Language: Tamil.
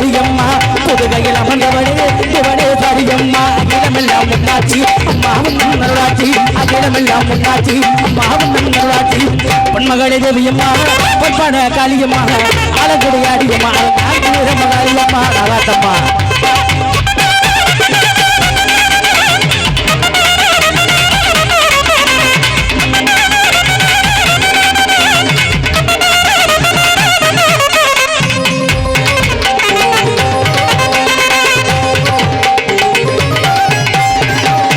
சரியம்மா. புதுகையில் அமர்ந்தவனே சிவனே சரியம்மா. அகிலமெல்லாம் முன்னாச்சி அம்மாவும் நல்லாச்சி அகிலமெல்லாம் முன்னாச்சி அம்மாவும் நல்லாச்சி பொன்மகளே தேவியம்மா பொன்பான காளியம்மா அழகுடைய அடியம்மா. அழகாக மகாரியம்மா ராத்தம்மா